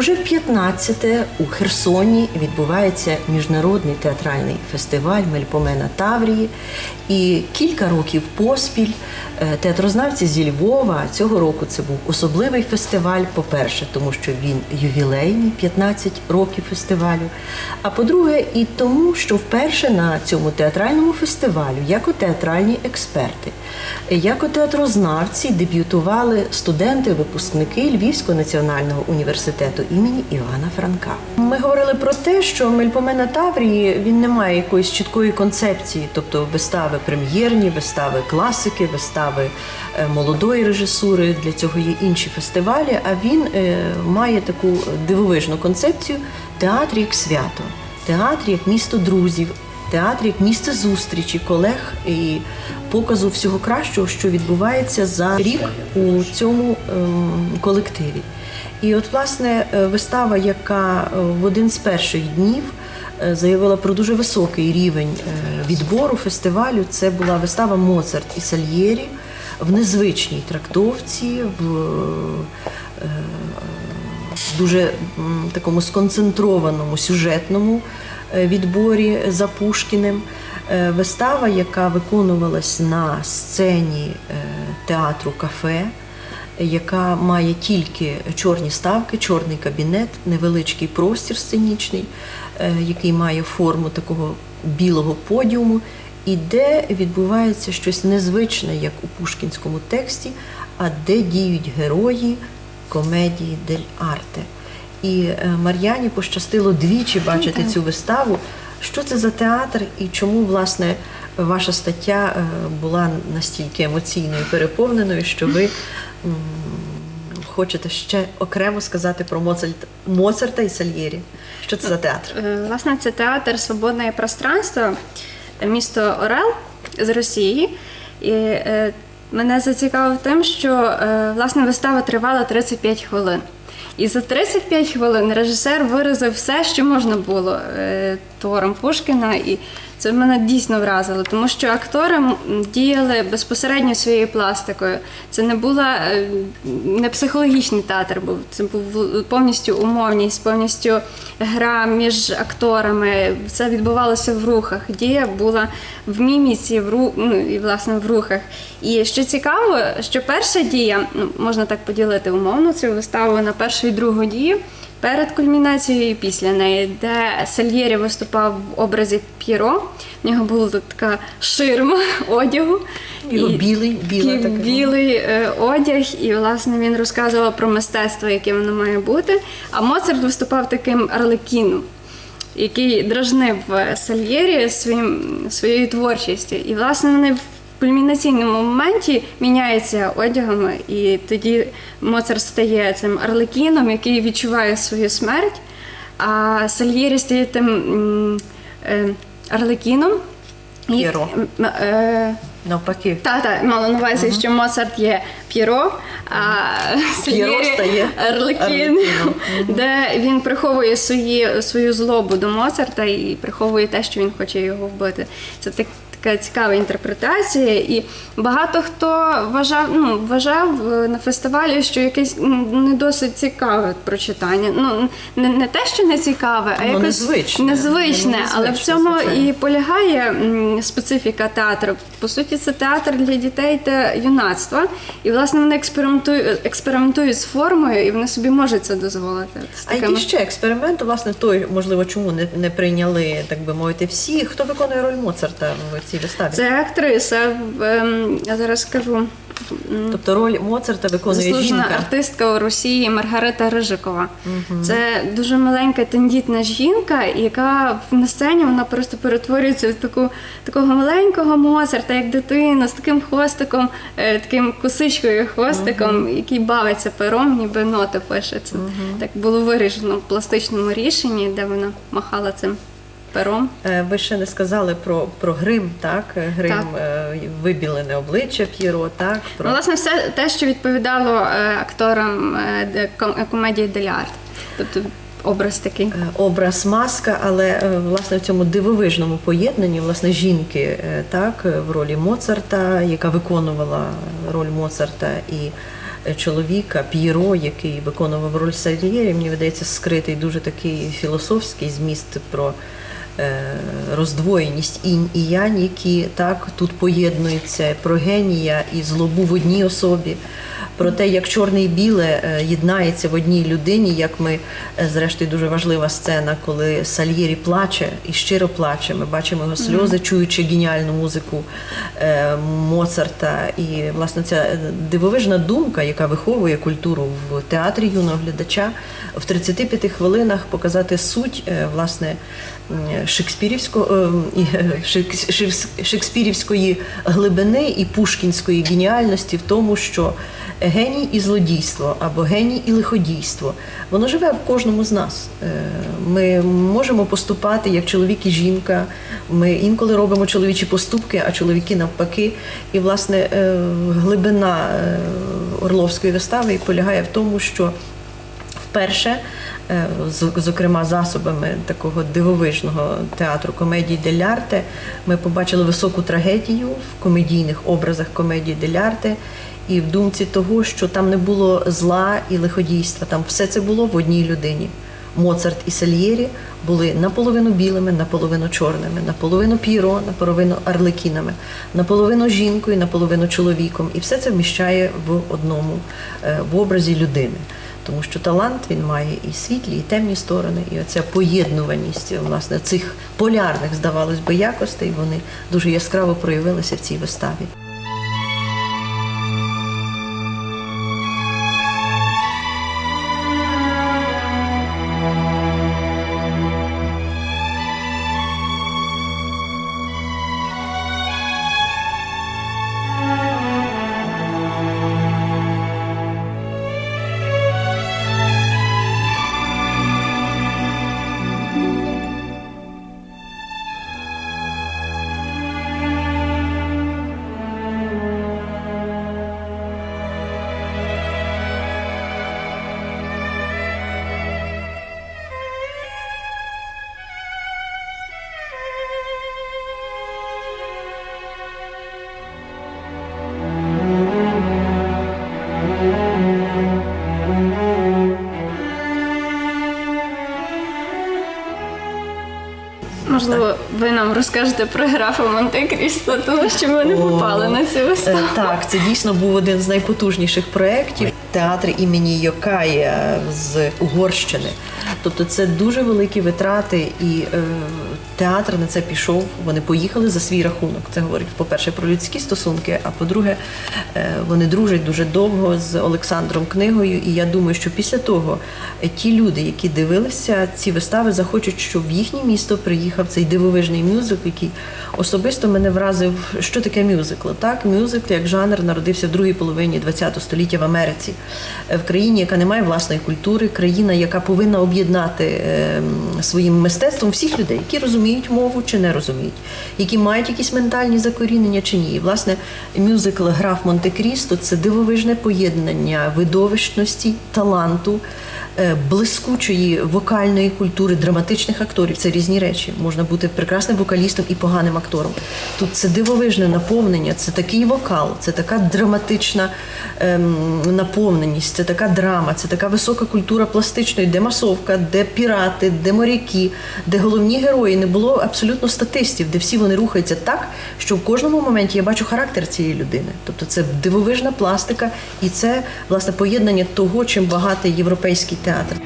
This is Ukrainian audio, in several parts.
Уже в 15-те у Херсоні відбувається міжнародний театральний фестиваль Мельпомена Таврії. І кілька років поспіль е, театрознавці зі Львова цього року це був особливий фестиваль. По-перше, тому що він ювілейний 15 років фестивалю. А по-друге, і тому, що вперше на цьому театральному фестивалю, як театральні експерти, як театрознавці дебютували студенти, випускники Львівського національного університету імені Івана Франка. Ми говорили про те, що Мельпомена Таврії він не має якоїсь чіткої концепції, тобто вистави прем'єрні, вистави класики, вистави е, молодої режисури. Для цього є інші фестивалі. А він е, має таку дивовижну концепцію театр як свято, театр як місто друзів. Театр як місце зустрічі колег і показу всього кращого, що відбувається за рік у цьому ем, колективі. І от, власне, е, вистава, яка е, в один з перших днів е, заявила про дуже високий рівень відбору фестивалю, це була вистава Моцарт і Сальєрі в незвичній трактовці, в дуже такому сконцентрованому сюжетному відборі за Пушкіним. Вистава, яка виконувалась на сцені театру кафе, яка має тільки чорні ставки, чорний кабінет, невеличкий простір сценічний, е, який має форму такого білого подіуму, і де відбувається щось незвичне, як у пушкінському тексті, а де діють герої комедії дель арте. І е, Мар'яні пощастило двічі бачити цю виставу. Що це за театр і чому, власне, ваша стаття е, була настільки емоційною переповненою, що ви хочете ще окремо сказати про Моцарт, Моцарта і Сальєрі? Що це за театр? Е, Власне, це театр Свободне пространство, е, місто Орел з Росії. І е, мене зацікавив тим, що е, власне вистава тривала 35 хвилин. І за 35 хвилин режисер виразив все, що можна було е, твором Пушкіна. І це мене дійсно вразило, тому що актори діяли безпосередньо своєю пластикою. Це не була е, не психологічний театр, був це був повністю умовність, повністю гра між акторами. Все відбувалося в рухах. Дія була в міміці, в ру, ну, і власне в рухах. І що цікаво, що перша дія, ну можна так поділити умовно цю виставу на першу і другу дію. Перед кульмінацією і після неї, де Сальєрі виступав в образі П'єро, в нього була тут така ширма одягу. Його І- білий, біла такий білий е, одяг, і власне він розказував про мистецтво, яке воно має бути. А Моцарт виступав таким арлекіном, який дражнив е, Сальєрі своїм, своєю творчістю. І власне вони кульмінаційному моменті міняються одягами, і тоді Моцарт стає цим арлекіном, який відчуває свою смерть, а Сальєрі стає тим е, арлекіном. П'єро. е, Навпаки. так, так, мала на увазі, що Моцарт є П'єро, а П'єро Сальєрі стає Арлекін, Арлекіном. де він приховує свої, свою злобу до Моцарта і приховує те, що він хоче його вбити. Це так. Така цікава інтерпретація, і багато хто вважав, ну вважав е, на фестивалі, що якесь не досить цікаве прочитання. Ну не, не те, що не цікаве, а Воно якось незвичне. незвичне. Але в цьому звичайно. і полягає специфіка театру. По суті, це театр для дітей та юнацтва. І власне вони експериментують, експериментують з формою, і вони собі можуть це дозволити. А який ще експеримент, власне, той, можливо, чому не, не прийняли, так би мовити, всі? Хто виконує роль Моцарта в цій виставі? Це актриса. ем, Я зараз скажу. Тобто роль Моцарта виконує Заслужена жінка. артистка у Росії Маргарита Рижикова. Це дуже маленька тендітна жінка, яка на сцені вона просто перетворюється в таку такого маленького Моцарта, як дитина, з таким хвостиком, е, таким косичкою хвостиком, який бавиться пером, ніби ноти пише. Це так було вирішено в пластичному рішенні, де вона махала цим пером. Е, Ви ще не сказали про, про грим, так? Грим, Так. е, вибілене обличчя П'єро, так? Про... Ну, власне, все те, що відповідало е, акторам комедії Дель Тобто образ такий. Образ маска, але власне в цьому дивовижному поєднанні власне жінки так в ролі Моцарта, яка виконувала роль Моцарта, і чоловіка П'єро, який виконував роль Сальєрі, мені видається, скритий дуже такий філософський зміст про роздвоєність інь і янь, які так тут поєднуються про генія і злобу в одній особі. Про те, як чорне і біле е, єднається в одній людині, як ми, е, зрештою, дуже важлива сцена, коли Сальєрі плаче і щиро плаче. Ми бачимо його сльози, чуючи геніальну музику е, Моцарта. І власне ця дивовижна думка, яка виховує культуру в театрі юного глядача, в 35 хвилинах показати суть власне шекспірівського шекспірівської глибини і пушкінської геніальності в тому, що геній і злодійство або геній і лиходійство воно живе в кожному з нас. Е, Ми можемо поступати як чоловік і жінка. Ми інколи робимо чоловічі поступки, а чоловіки навпаки. І власне е, глибина е, Орловської вистави полягає в тому, що вперше, зокрема засобами такого дивовижного театру комедії дель арте, ми побачили високу трагедію в комедійних образах комедії дель арте і в думці того, що там не було зла і лиходійства, там все це було в одній людині. Моцарт і Сальєрі були наполовину білими, наполовину чорними, наполовину п'єро, наполовину арлекінами, наполовину жінкою, наполовину чоловіком. І все це вміщає в одному е, в образі людини. Тому що талант він має і світлі, і темні сторони, і оця поєднуваність власне цих полярних, здавалось би, якостей, вони дуже яскраво проявилися в цій виставі. Можливо, ви нам розкажете про графа Монте-Крісто, тому що ми не попали на цю виставу. Е, Так, це дійсно був один з найпотужніших проєктів. Театр імені Йокая з Угорщини. Тобто це дуже великі витрати, і е, театр на це пішов. Вони поїхали за свій рахунок. Це говорить, по-перше, про людські стосунки, а по-друге, е, вони дружать дуже довго з Олександром Книгою. І я думаю, що після того е, ті люди, які дивилися ці вистави, захочуть, щоб в їхнє місто приїхав цей дивовижний мюзикл, який особисто мене вразив, що таке мюзикл. Так, мюзикл як жанр народився в другій половині ХХ століття в Америці, Е, в країні, яка не має власної культури, країна, яка повинна об'єднати е, своїм мистецтвом всіх людей, які розуміють мову чи не розуміють, які мають якісь ментальні закорінення чи ні. І, власне, мюзикл Граф Монте-Крісто це дивовижне поєднання видовищності, таланту. Е, Блискучої вокальної культури, драматичних акторів це різні речі. Можна бути прекрасним вокалістом і поганим актором. Тут це дивовижне наповнення, це такий вокал, це така драматична ем, наповненість, це така драма, це така висока культура пластичної, де масовка, де пірати, де моряки, де головні герої не було абсолютно статистів, де всі вони рухаються так, що в кожному моменті я бачу характер цієї людини. Тобто це дивовижна пластика, і це власне поєднання того, чим багатий європейський театр.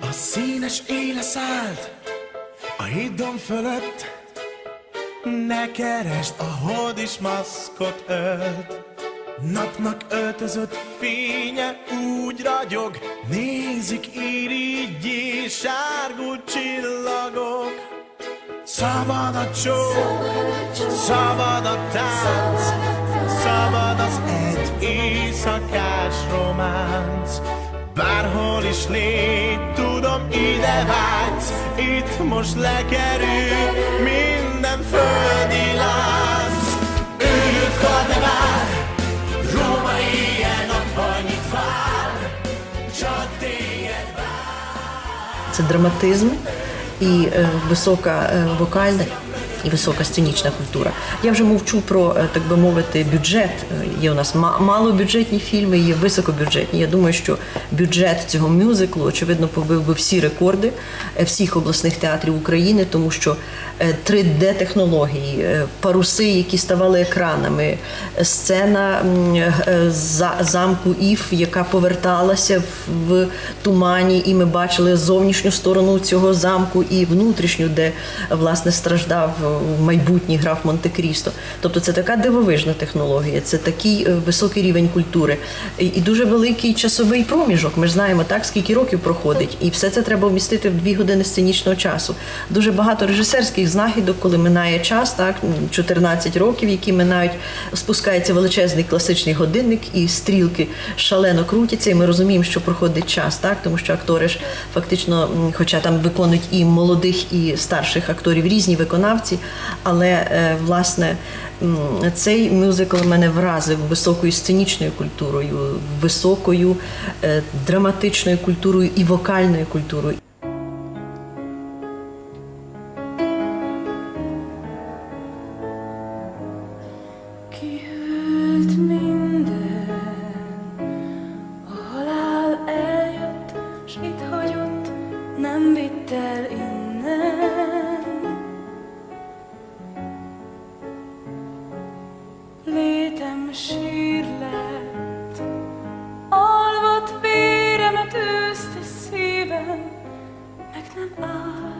A színes éle szállt a hídon fölött, ne keresd, a hold is maszkot ölt. Napnak öltözött fénye úgy ragyog, nézik irigyé sárgult csillagok. Szabad a csók, szabad a tánc, szabad az egy éjszakás románc. Bárhol is légy, tudom ide vágysz Itt most lekerül minden földi lánc Őrült karnevál, Róma éjjel annyit vár Csak téged vár Це драматизм і е, висока е, вокальна і висока сценічна культура. Я вже мовчу про, е, так би мовити, бюджет. Е, Є у нас ма- малобюджетні фільми, є високобюджетні. Я думаю, що бюджет цього мюзиклу, очевидно, побив би всі рекорди е, всіх обласних театрів України, тому що 3D-технології, е, паруси, які ставали екранами, сцена за- замку Іф, яка поверталася в- тумані, і ми бачили зовнішню сторону цього замку і внутрішню, де власне страждав майбутній граф Монте-Крісто. Тобто це така дивовижна технологія, це такий е, високий рівень культури і дуже великий часовий проміжок. Ми ж знаємо так, скільки років проходить, і все це треба вмістити в дві години сценічного часу. Дуже багато режисерських знахідок, коли минає час, так 14 років, які минають, спускається величезний класичний годинник, і стрілки шалено крутяться. І ми розуміємо, що проходить час, так тому що актори ж фактично, хоча там виконують і молодих, і старших акторів різні виконавці, але е, власне. Цей мюзикл мене вразив високою сценічною культурою, високою е, драматичною культурою і вокальною культурою. Létem sír lett, alvat véremet őzte szívem, meg nem állt,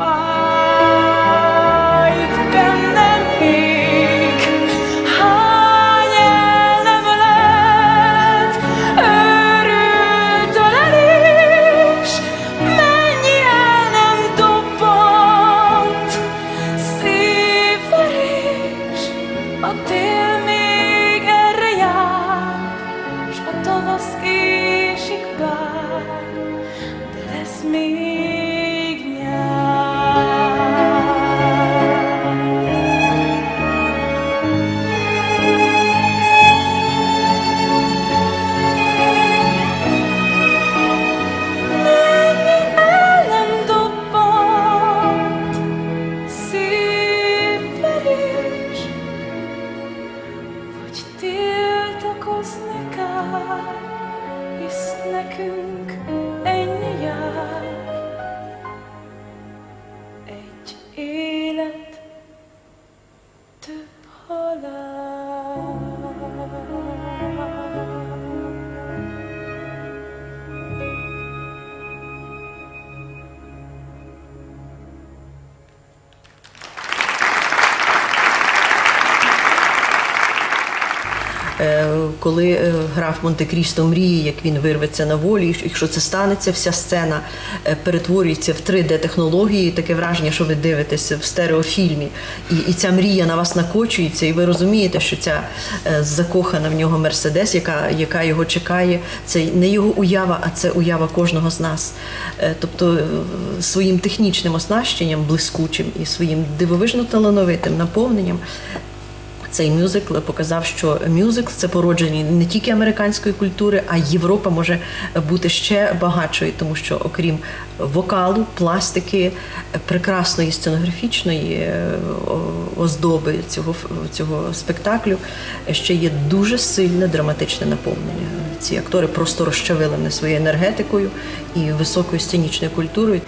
fire. Коли е, грав Монте-Крісто мріє, як він вирветься на волю, і якщо це станеться, вся сцена е, перетворюється в 3D-технології, таке враження, що ви дивитеся в стереофільмі, і, і ця мрія на вас накочується, і ви розумієте, що ця е, закохана в нього Мерседес, яка, яка його чекає, це не його уява, а це уява кожного з нас. Тобто своїм технічним оснащенням, блискучим і своїм дивовижно талановитим наповненням цей мюзикл показав, що мюзикл це породження не тільки американської культури, а Європа може бути ще багатшою, тому що окрім вокалу, пластики, прекрасної сценографічної е, оздоби цього, цього спектаклю, ще є дуже сильне драматичне наповнення. Ці актори просто розчавили мене своєю енергетикою і високою сценічною культурою.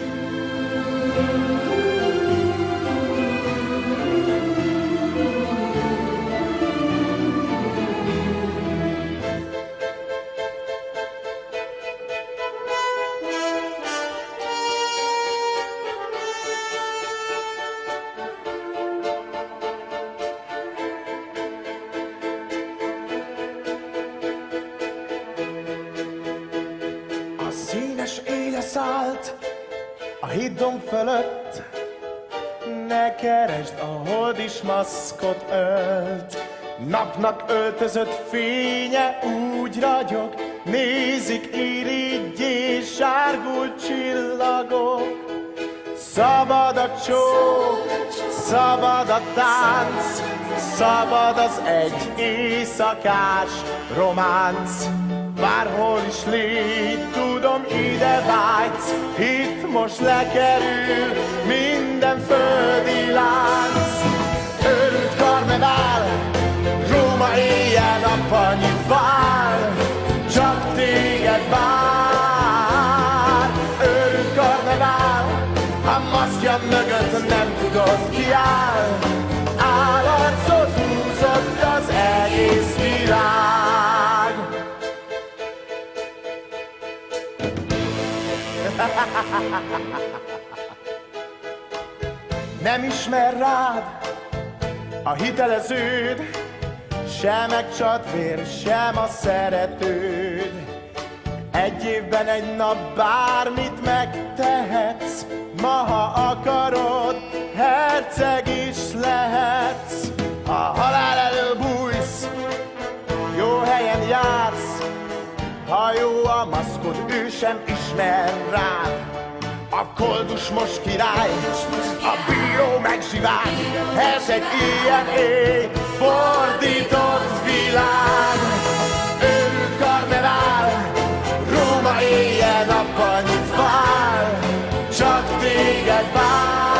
Fölött, ne keresd, a hold is maszkot ölt. Napnak öltözött fénye úgy ragyog, nézik irigyé sárgult csillagok. Szabad a csók, szabad a tánc, szabad az egy éjszakás románc. Bárhol is légy, tudom ide itt most lekerül minden földi lánc. Örült karnevál, Róma éjjel-nappal nyitvál, csak téged vár. Örült karnevál, a maszkja mögött nem tudod állarcot Nem ismer rád a hiteleződ, sem megcsatvér, sem a szeretőd. Egy évben egy nap bármit megtehetsz, ma ha akarod, herceg is lehetsz. A halál elől bújsz, jó helyen jársz, ha jó a maszkod, ő sem ismer rád. A koldus most király, a bíró megzsivány, ez egy ilyen éj, fordított világ. Őrült karnevál, Róma éjjel-nappal nyit vár, csak téged vár.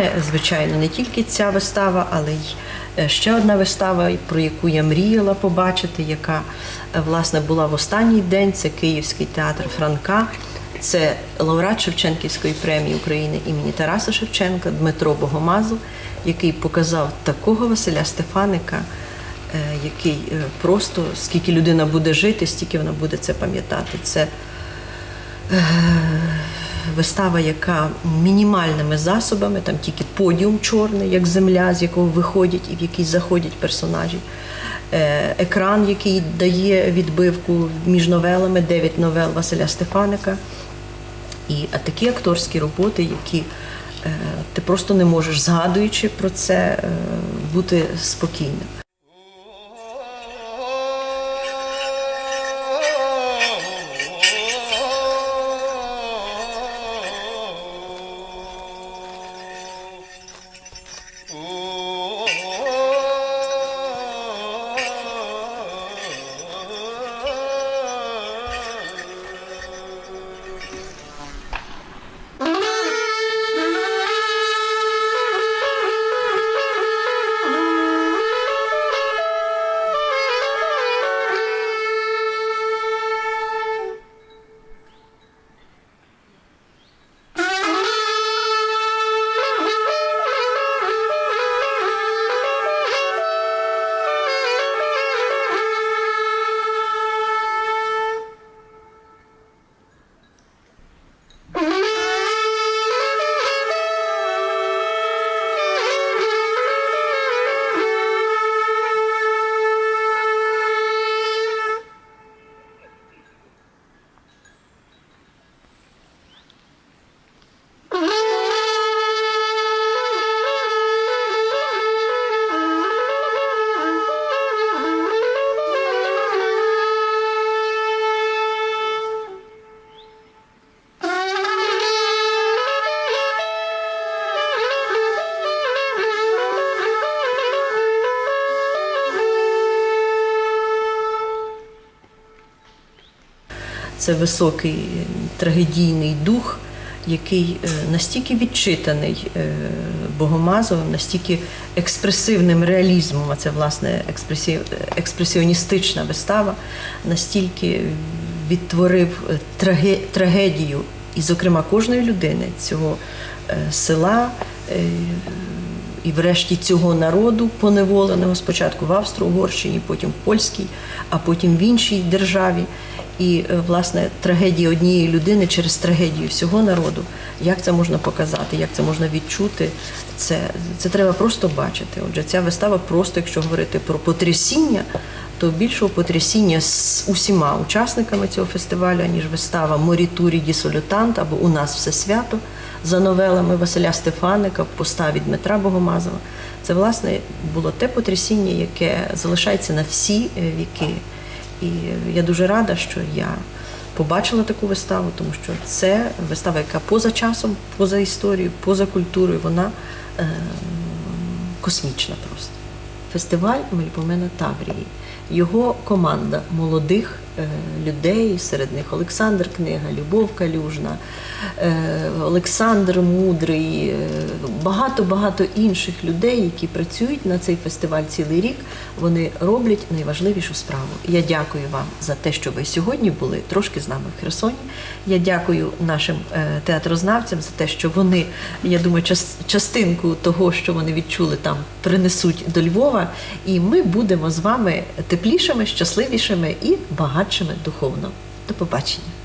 Мене, звичайно, не тільки ця вистава, але й е, ще одна вистава, про яку я мріяла побачити, яка е, власне була в останній день. Це Київський театр Франка. Це лауреат Шевченківської премії України імені Тараса Шевченка Дмитро Богомазов, який показав такого Василя Стефаника, е, який просто скільки людина буде жити, стільки вона буде це пам'ятати. Це вистава, яка мінімальними засобами, там тільки подіум чорний, як земля, з якого виходять і в який заходять персонажі. Е, Екран, який дає відбивку між новелами, дев'ять новел Василя Стефаника. І а такі акторські роботи, які е, ти просто не можеш, згадуючи про це, е, бути спокійним. Це високий е, трагедійний дух, який е, настільки відчитаний е, Богомазовим, настільки експресивним реалізмом, а це власне експресіоністична вистава, настільки відтворив трагедію, і, зокрема, кожної людини цього села. і врешті цього народу поневоленого спочатку в Австро-Угорщині, потім в польській, а потім в іншій державі. І е, власне трагедія однієї людини через трагедію всього народу. Як це можна показати, як це можна відчути? Це, це треба просто бачити. Отже, ця вистава просто, якщо говорити про потрясіння, то більшого потрясіння з усіма учасниками цього фестивалю, ніж вистава Морітурі ді Солютант або У нас все свято за новелами Василя Стефаника в поставі Дмитра Богомазова. Це власне було те потрясіння, яке залишається на всі е, віки. І я дуже рада, що я побачила таку виставу, тому що це вистава, яка поза часом, поза історією, поза культурою, вона е, космічна просто. Фестиваль Мельпомена Таврії. Його команда молодих людей, серед них Олександр Книга, Любов Калюжна, е, Олександр Мудрий, е, багато-багато інших людей, які працюють на цей фестиваль цілий рік. Вони роблять найважливішу справу. Я дякую вам за те, що ви сьогодні були трошки з нами в Херсоні. Я дякую нашим е, театрознавцям за те, що вони, я думаю, час- частинку того, що вони відчули там, принесуть до Львова. І ми будемо з вами теплішими, щасливішими і patrzymy duchowno. Do popatrzenia.